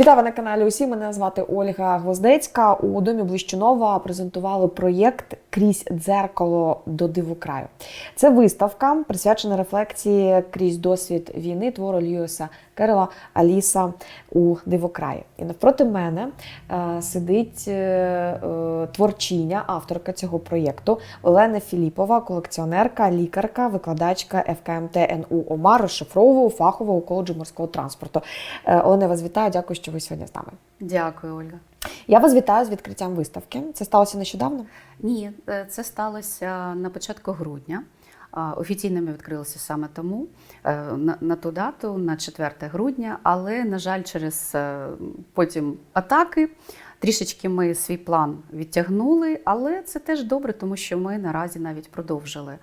Вітаю на каналі. Усі мене звати Ольга Гвоздецька. У домі Блищунова презентували проєкт Крізь дзеркало до дивокраю. Це виставка, присвячена рефлексії крізь досвід війни твору Льюіса Керрела Аліса у дивокраї. І навпроти мене е, сидить е, е, творчиня, авторка цього проєкту Олена Філіпова, колекціонерка, лікарка, викладачка ФКМТ НУ ОМАР, розшифровував фахового коледжу морського транспорту. Олена, вас вітаю. Дякую, що ви сьогодні з нами. Дякую, Ольга. Я вас вітаю з відкриттям виставки. Це сталося нещодавно. Ні, це сталося на початку грудня. А, Офіційно ми відкрилися саме тому е, на, на ту дату, на 4 грудня, але, на жаль, через е, потім атаки трішечки ми свій план відтягнули, але це теж добре, тому що ми наразі навіть продовжили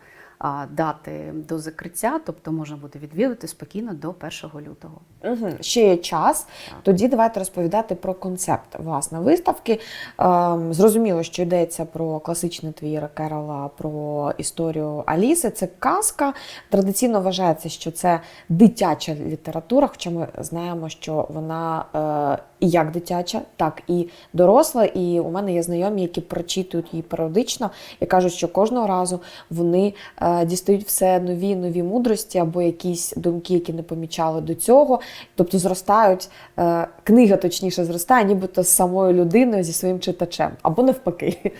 дати до закриття, тобто можна буде відвідати спокійно до 1 лютого. Угу. Ще є час. Тоді давайте розповідати про концепт власне виставки. Ем, зрозуміло, що йдеться про класичний твір Керола, про історію Аліси. Це казка. Традиційно вважається, що це дитяча література, хоча ми знаємо, що вона е, як дитяча, так і доросла. І у мене є знайомі, які прочитують її періодично і кажуть, що кожного разу вони е, дістають все нові нові мудрості або якісь думки, які не помічали до цього. Тобто зростають, е, книга точніше зростає, нібито з самою людиною зі своїм читачем, або навпаки.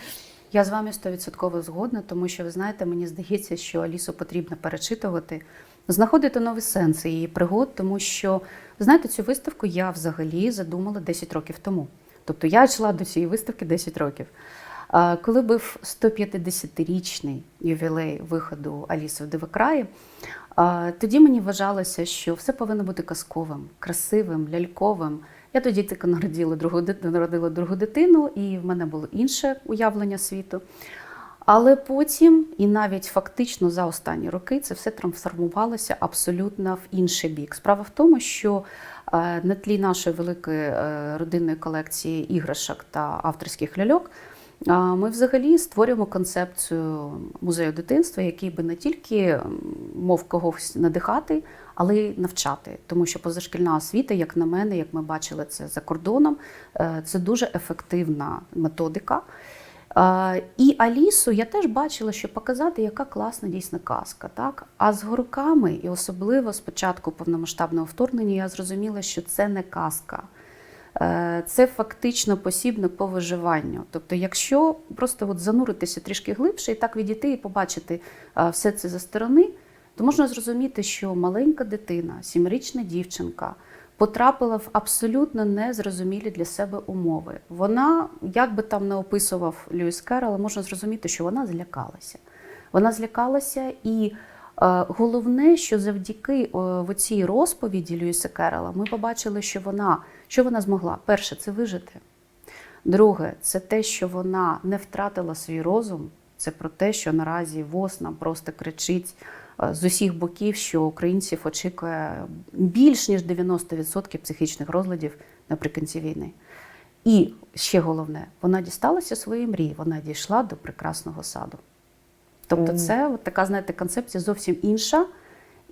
Я з вами 100% згодна, тому що ви знаєте, мені здається, що Алісу потрібно перечитувати, знаходити нові сенси її пригод, тому що знаєте, цю виставку я взагалі задумала 10 років тому. Тобто я йшла до цієї виставки 10 років. Коли був 150-річний ювілей виходу Аліси в Дивокраї, тоді мені вважалося, що все повинно бути казковим, красивим, ляльковим. Я тоді тільки народила другу, народила другу дитину, і в мене було інше уявлення світу. Але потім, і навіть фактично за останні роки, це все трансформувалося абсолютно в інший бік. Справа в тому, що е, на тлі нашої великої е, родинної колекції іграшок та авторських ляльок. е, Ми взагалі створюємо концепцію музею дитинства, який би не тільки мов когось надихати, але й навчати. Тому що позашкільна освіта, як на мене, як ми бачили це за кордоном, це дуже ефективна методика. І Алісу я теж бачила, що показати, яка класна дійсно казка. Так? А з горками, і особливо з початку повномасштабного вторгнення, я зрозуміла, що це не казка. Е, Це фактично посібник по виживанню. Тобто, якщо просто от зануритися трішки глибше і так відійти і побачити е, все це за сторони, то можна зрозуміти, що маленька дитина, сімрічна дівчинка, потрапила в абсолютно незрозумілі для себе умови. Вона, як би там не описував Льюіс Керрол, можна зрозуміти, що вона злякалася. Вона злякалася, і е, головне, що завдяки е, цій розповіді Льюіса Керрела ми побачили, що вона, що вона змогла. Перше, це вижити. Друге, це те, що вона не втратила свій розум. Це про те, що наразі ВОЗ нам просто кричить з усіх боків, що українців очікує більш ніж 90% психічних розладів наприкінці війни. І ще головне, вона дісталася своєї мрії, вона дійшла до прекрасного саду. Тобто, це от така, знаєте, концепція зовсім інша.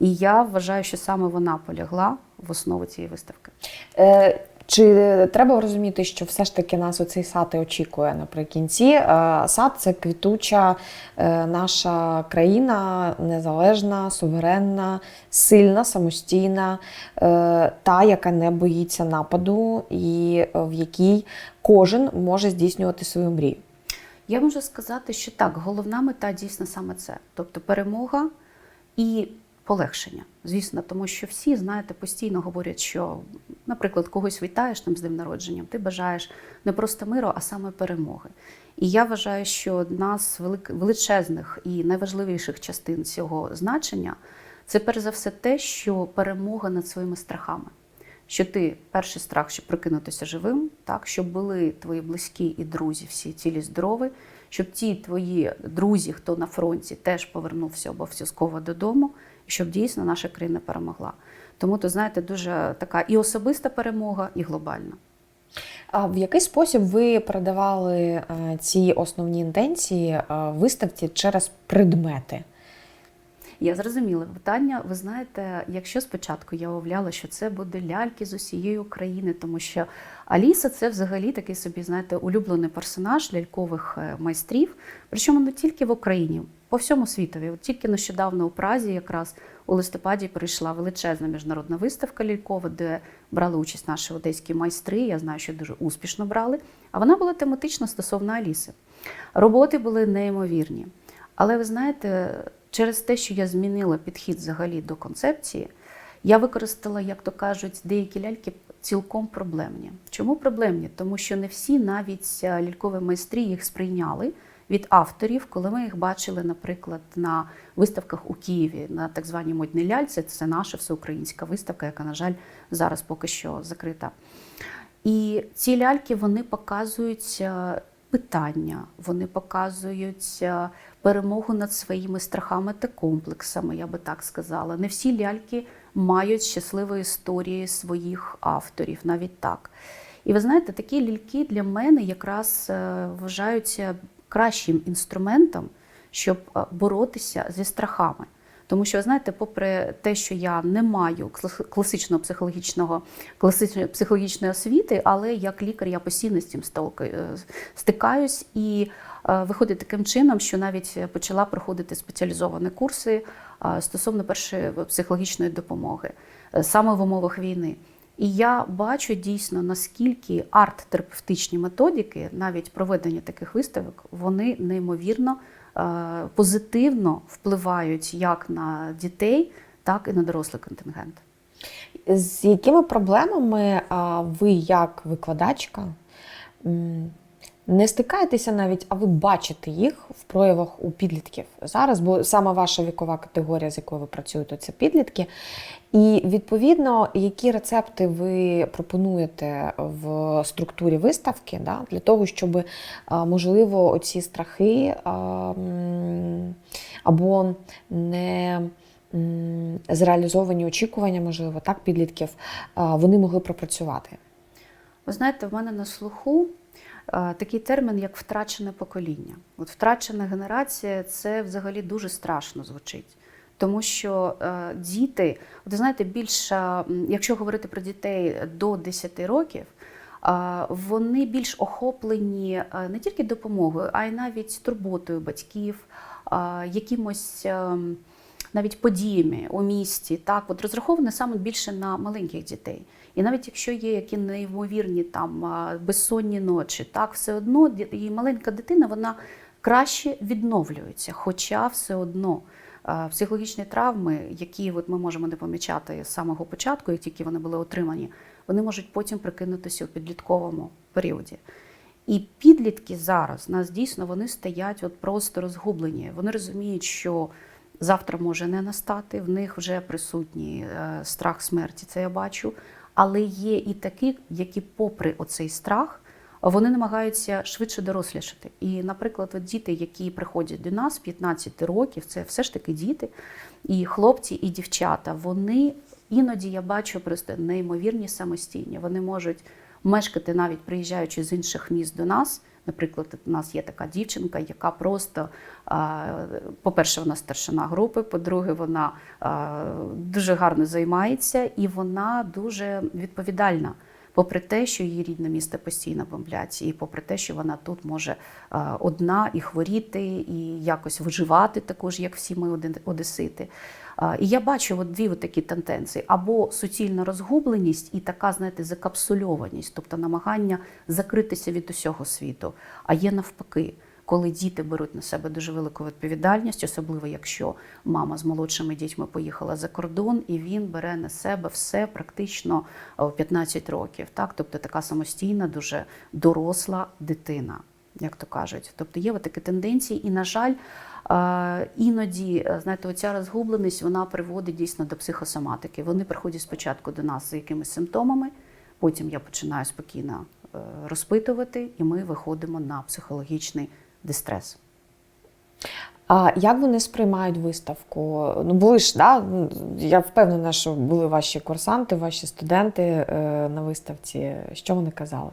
І я вважаю, що саме вона полягла в основу цієї виставки. Е, Чи треба розуміти, що все ж таки нас оцей сад очікує наприкінці? Е, Сад це квітуча е, наша країна, незалежна, суверенна, сильна, самостійна, е, та, яка не боїться нападу, і в якій кожен може здійснювати свою мрію. Я можу сказати, що так, головна мета дійсно саме це. Тобто перемога і полегшення. Звісно, тому що всі, знаєте, постійно говорять, що, наприклад, когось вітаєш там з днем народженням, ти бажаєш не просто миру, а саме перемоги. І я вважаю, що одна з величезних і найважливіших частин цього значення це перш за все те, що перемога над своїми страхами. Що ти перший страх, щоб прикинутися живим, так щоб були твої близькі і друзі, всі цілі здорові, щоб ті твої друзі, хто на фронті, теж повернувся обов'язково додому, щоб дійсно наша країна перемогла. Тому то знаєте, дуже така і особиста перемога, і глобальна. А в який спосіб ви передавали е, ці основні інтенції е, виставці через предмети? Я зрозуміла питання. Ви знаєте, якщо спочатку я уявляла, що це буде ляльки з усієї України, тому що Аліса це взагалі такий собі, знаєте, улюблений персонаж лялькових е, майстрів, причому не тільки в Україні, по всьому світові. От тільки нещодавно у Празі, якраз у листопаді, прийшла величезна міжнародна виставка лялькова, де брали участь наші одеські майстри. Я знаю, що дуже успішно брали. А вона була тематично стосовно Аліси. Роботи були неймовірні. Але ви знаєте, через те, що я змінила підхід взагалі до концепції, я використала, як то кажуть, деякі ляльки цілком проблемні. Чому проблемні? Тому що не всі навіть е, лялькові майстрі їх сприйняли від авторів, коли ми їх бачили, наприклад, на виставках у Києві на так званій модній ляльці. Це наша всеукраїнська виставка, яка, на жаль, зараз поки що закрита. І ці ляльки вони показують е, питання, вони показують е, перемогу над своїми страхами та комплексами, я би так сказала. Не всі ляльки мають щасливі історії своїх авторів, навіть так. І ви знаєте, такі ляльки для мене якраз е, вважаються кращим інструментом, щоб е, боротися зі страхами. Тому що, знаєте, попри те, що я не маю клас- класичного психологічного класичної психологічної освіти, але як лікар я постійно з цим е, стикаюсь і е, виходить таким чином, що навіть почала проходити спеціалізовані курси е, стосовно першої психологічної допомоги саме в умовах війни. І я бачу дійсно наскільки арт-терапевтичні методики, навіть проведення таких виставок, вони неймовірно позитивно впливають як на дітей, так і на дорослий контингент. З якими проблемами ви, як викладачка, не стикаєтеся навіть, а ви бачите їх в проявах у підлітків зараз, бо саме ваша вікова категорія, з якою ви працюєте, це підлітки. І відповідно, які рецепти ви пропонуєте в структурі виставки да, для того, щоб можливо оці страхи або не зреалізовані очікування, можливо, так, підлітків, вони могли пропрацювати. Ви знаєте, в мене на слуху е, такий термін, як втрачене покоління. От втрачена генерація це взагалі дуже страшно звучить. Тому що е, діти, ви знаєте, більше, якщо говорити про дітей до 10 років, е, вони більш охоплені е, не тільки допомогою, а й навіть турботою батьків, е, якимось. е, навіть подіями у місті, так от розраховане саме більше на маленьких дітей. І навіть якщо є які неймовірні там безсонні ночі, так все одно і маленька дитина вона краще відновлюється, хоча все одно. Психологічні травми, які от ми можемо не помічати з самого початку, як тільки вони були отримані, вони можуть потім прикинутися у підлітковому періоді. І підлітки зараз нас дійсно вони стоять от просто розгублені. Вони розуміють, що завтра може не настати, в них вже присутній е, страх смерті, це я бачу. Але є і такі, які, попри оцей страх, вони намагаються швидше дорослішати. І, наприклад, от діти, які приходять до нас 15 років, це все ж таки діти, і хлопці, і дівчата, вони іноді я бачу просто неймовірні самостійні. Вони можуть мешкати навіть приїжджаючи з інших міст до нас. Наприклад, у нас є така дівчинка, яка просто, по-перше, вона старшина групи, по-друге, вона дуже гарно займається і вона дуже відповідальна. Попри те, що її рідне місто постійно бомблять, і попри те, що вона тут може одна і хворіти, і якось виживати, також як всі ми одесити. І я бачу от дві от такі тенденції: або суцільна розгубленість і така, знаєте, закапсульованість, тобто намагання закритися від усього світу. А є навпаки, коли діти беруть на себе дуже велику відповідальність, особливо якщо мама з молодшими дітьми поїхала за кордон, і він бере на себе все практично в 15 років. Так, тобто така самостійна, дуже доросла дитина. Як то кажуть, тобто є такі тенденції, і на жаль, іноді е, знаєте, оця розгубленість вона приводить дійсно до психосоматики. Вони приходять спочатку до нас з якимись симптомами, потім я починаю спокійно е, розпитувати, і ми виходимо на психологічний дистрес. А як вони сприймають виставку? Ну, були ж, да? ну, я впевнена, що були ваші курсанти, ваші студенти е, на виставці. Що вони казали?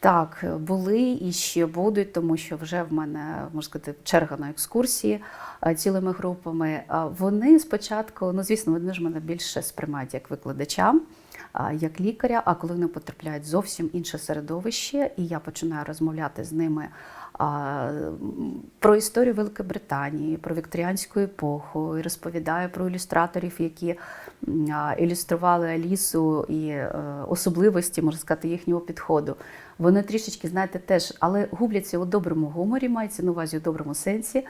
Так, були і ще будуть, тому що вже в мене можна сказати черга на екскурсії е, цілими групами. Вони спочатку, ну звісно, вони ж мене більше сприймають як викладача, як лікаря. А коли вони потрапляють в зовсім інше середовище, і я починаю розмовляти з ними про історію Великої Британії, про вікторіанську епоху, і розповідаю про ілюстраторів, які ілюстрували Алісу і е, особливості, можна сказати, їхнього підходу. Вони трішечки, знаєте, теж, але губляться у доброму гуморі, мається на увазі у доброму сенсі,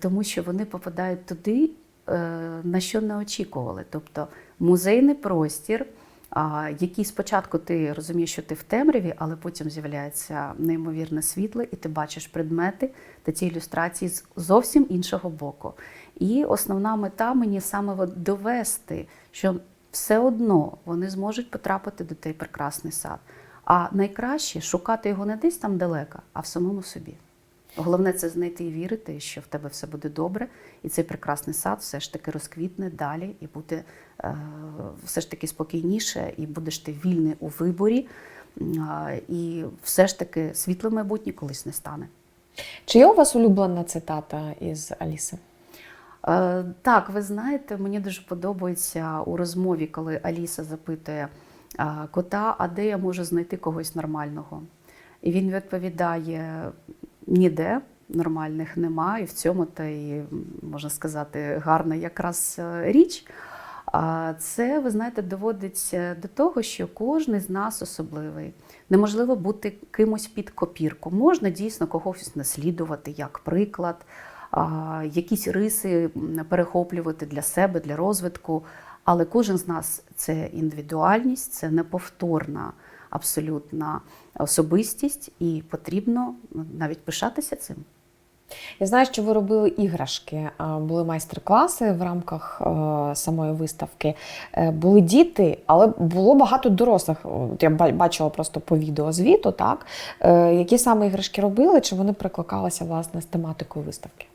тому що вони попадають туди, е, на що не очікували. Тобто музейний простір, який спочатку ти розумієш, що ти в темряві, але потім з'являється неймовірне світло, і ти бачиш предмети та ці ілюстрації з зовсім іншого боку. І основна мета мені саме довести, що все одно вони зможуть потрапити до той прекрасний сад. А найкраще шукати його не десь там далеко, а в самому собі. Головне це знайти і вірити, що в тебе все буде добре, і цей прекрасний сад все ж таки розквітне далі і буде е, все ж таки спокійніше, і будеш ти вільний у виборі, і все ж таки світле майбутнє колись не стане. Чи є у вас улюблена цитата із Аліси? Е, Так, ви знаєте, мені дуже подобається у розмові, коли Аліса запитує е, кота, а де я можу знайти когось нормального? І він відповідає: ніде нормальних немає, і в цьому та й можна сказати гарна якраз е, річ. А Це, ви знаєте, доводить е, до того, що кожен з нас особливий. Неможливо бути кимось під копірку. Можна дійсно когось наслідувати як приклад, якісь риси перехоплювати для себе, для розвитку. Але кожен з нас це індивідуальність, це неповторна абсолютна особистість, і потрібно навіть пишатися цим. Я знаю, що ви робили іграшки, були майстер-класи в рамках е, самої виставки. Е, Були діти, але було багато дорослих. От Я бачила просто по відеозвіту, так? Е, Які саме іграшки робили, чи вони прикликалися власне з тематикою виставки?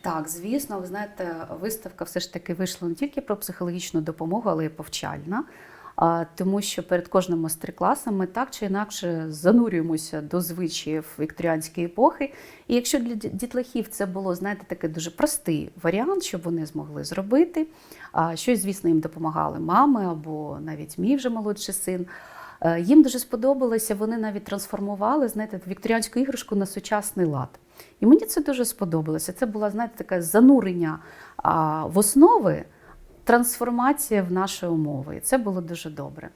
Так, звісно, ви знаєте, виставка все ж таки вийшла не тільки про психологічну допомогу, але й повчальна. Тому що перед кожним майстер-класом ми так чи інакше занурюємося до звичаїв вікторіанської епохи. І якщо для дітлахів це було, знаєте, такий дуже простий варіант, щоб вони змогли зробити, щось, звісно, їм допомагали мами або навіть мій вже молодший син. Е, Їм дуже сподобалося, вони навіть трансформували знаєте, вікторіанську іграшку на сучасний лад. І мені це дуже сподобалося. Це було, знаєте, таке занурення в основи, трансформація в наші умови. І це було дуже добре.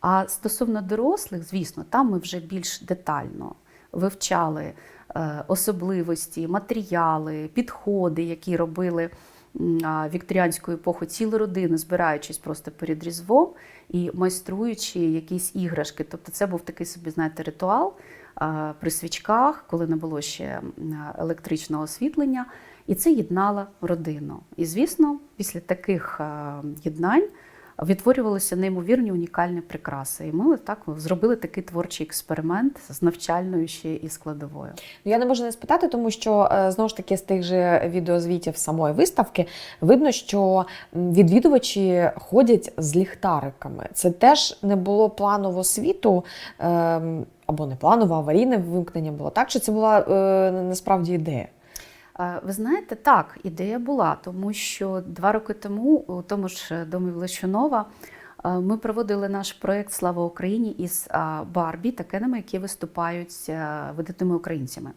А стосовно дорослих, звісно, там ми вже більш детально вивчали е, особливості, матеріали, підходи, які робили вікторіанську епоху цілі родини, збираючись просто перед Різдвом і майструючи якісь іграшки. Тобто це був такий собі, знаєте, ритуал при свічках, коли не було ще електричного освітлення. І це єднало родину. І, звісно, після таких е, єднань відтворювалися неймовірні унікальні прикраси. І ми так зробили такий творчий експеримент з навчальною ще і складовою. Ну, Я не можу не спитати, тому що е, знову ж таки з тих же відеозвітів самої виставки видно, що відвідувачі ходять з ліхтариками. Це теж не було планово світу. ем, Або не планово, аварійне вимкнення було так, чи це була е, насправді ідея? Е, Ви знаєте, так, ідея була, тому що два роки тому у тому ж домі Влещунова е, ми проводили наш проєкт Слава Україні із е, Барбі та Кенами, які виступають е, видатними українцями.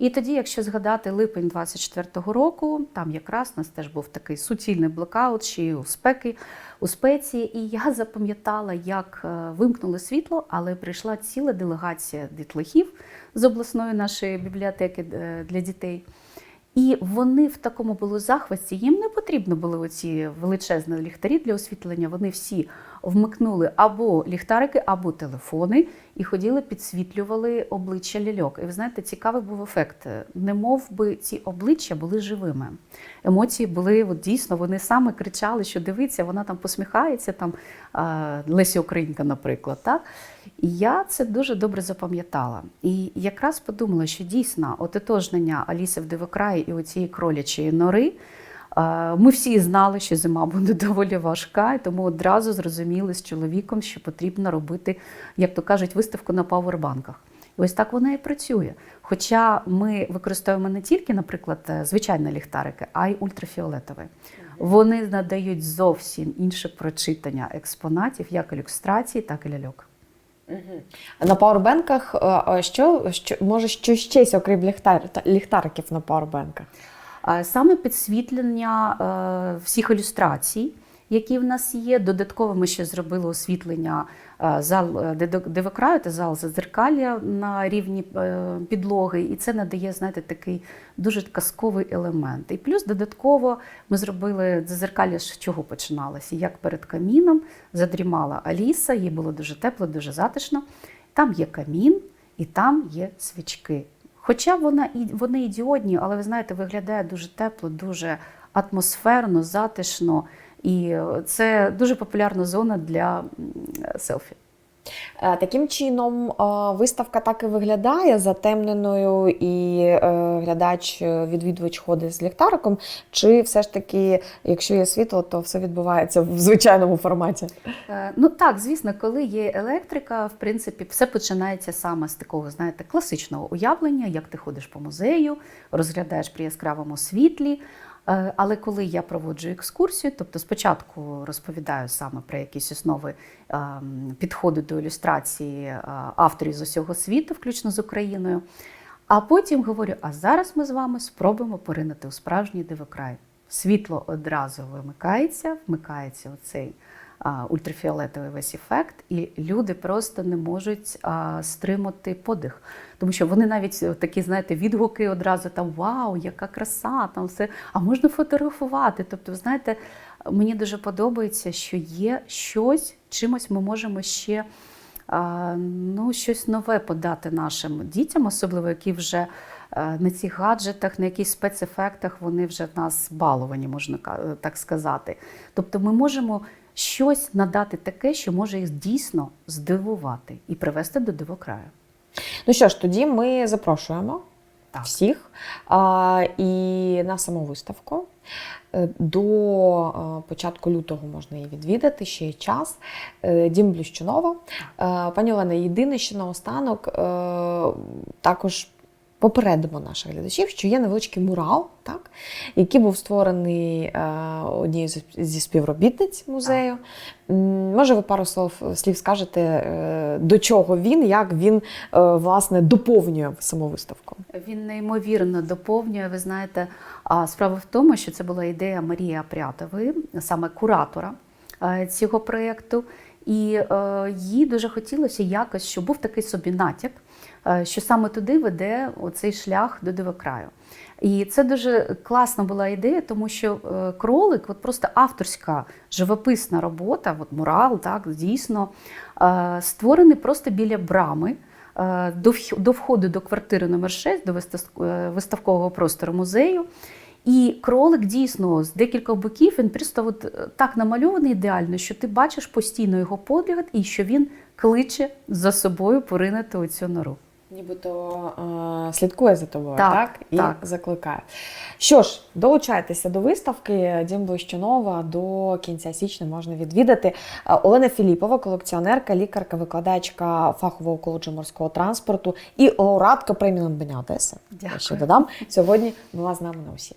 І тоді, якщо згадати липень 24-го року, там якраз у нас теж був такий суцільний блокаут, й у спеки, у спеції. І я запам'ятала, як е, вимкнули світло, але прийшла ціла делегація дітлахів з обласної нашої бібліотеки е, для дітей. І вони в такому були захваті. Їм не потрібно були оці величезні ліхтарі для освітлення. Вони всі вмикнули або ліхтарики, або телефони і ходили, підсвітлювали обличчя ляльок. І ви знаєте, цікавий був ефект. Не би ці обличчя були живими. Емоції були от, дійсно, вони саме кричали, що дивиться, вона там посміхається, там а, Леся Українка, наприклад. Так? І я це дуже добре запам'ятала. І якраз подумала, що дійсно ототожнення Аліси в Дивокраї і оцієї кролячої нори. Е, Ми всі знали, що зима буде доволі важка, і тому одразу зрозуміли з чоловіком, що потрібно робити, як то кажуть, виставку на павербанках. І ось так вона і працює. Хоча ми використовуємо не тільки, наприклад, е, звичайні ліхтарики, а й ультрафіолетові. Вони надають зовсім інше прочитання експонатів, як ілюстрації, так і ляльок. На пауербенках е, що, що може що щось, окрім ліхтар, та- ліхтариків на пауербенках? А Саме підсвітлення е, всіх ілюстрацій, які в нас є. Додатково ми ще зробили освітлення е, зал е, де- де зал зазеркалля на рівні е, підлоги, і це надає, знаєте, такий дуже казковий елемент. І плюс додатково ми зробили зазеркалля, з чого починалося. Як перед каміном задрімала Аліса, їй було дуже тепло, дуже затишно. Там є камін і там є свічки. Хоча вона і вони і діодні, але ви знаєте, виглядає дуже тепло, дуже атмосферно, затишно. І е, це дуже популярна зона для селфі. Е, Таким чином, е, виставка так і виглядає затемненою, і е, глядач, відвідувач ходить з ліхтариком. Чи все ж таки, якщо є світло, то все відбувається в звичайному форматі? Ну так, звісно, коли є електрика, в принципі, все починається саме з такого, знаєте, класичного уявлення, як ти ходиш по музею, розглядаєш при яскравому світлі. Е, Але коли я проводжу екскурсію, тобто спочатку розповідаю саме про якісь основи ем, підходу до ілюстрації е, авторів з усього світу, включно з Україною. А потім говорю: а зараз ми з вами спробуємо поринути у справжній дивокрай. Світло одразу вимикається, вмикається оцей ультрафіолетовий весь ефект, і люди просто не можуть а, стримати подих. Тому що вони навіть е, такі, знаєте, відгуки одразу там Вау, яка краса! Там все, а можна фотографувати. Тобто, знаєте, мені дуже подобається, що є щось, чимось ми можемо ще ну, щось нове подати нашим дітям, особливо які вже е, на цих гаджетах, на якихось спецефектах вони вже в нас баловані, можна е, так сказати. Тобто ми можемо щось надати таке, що може їх дійсно здивувати і привести до дивокраю. Ну що ж, тоді ми запрошуємо Так. всіх а, і на саму виставку. Е, До е, початку лютого можна її відвідати, ще є час. Е, Дім Блющунова. Пані Олена, єдине, що наостанок також попередимо наших глядачів, що є невеличкий мурал, так, який був створений е, однією зі співробітниць музею. Може, ви пару слов, слів скажете, е, до чого він, як він е, власне доповнює саму виставку? Він неймовірно доповнює. Ви знаєте, справа в тому, що це була ідея Марії Апрятової, саме куратора цього проєкту. І е, їй дуже хотілося якось, щоб був такий собі натяк, що саме туди веде оцей шлях до дивокраю. І це дуже класна була ідея, тому що е, кролик, от просто авторська живописна робота, от мурал, так дійсно е, створений просто біля брами. е, До входу до квартири номер 6, до вистав- е, виставкового простору музею. І кролик дійсно з декількох боків він просто от е, так намальований ідеально, що ти бачиш постійно його погляд і що він кличе за собою поринути у цю нору. Нібито е, слідкує за тобою, так, Так, І так. закликає. Що ж, долучайтеся до виставки Дім Блищунова до кінця січня можна відвідати. Е, Олена Філіпова, колекціонерка, лікарка, викладачка фахового коледжу морського транспорту і лауреатка премії надбання Одеси. Дякую. додам. Сьогодні була з нами на усі.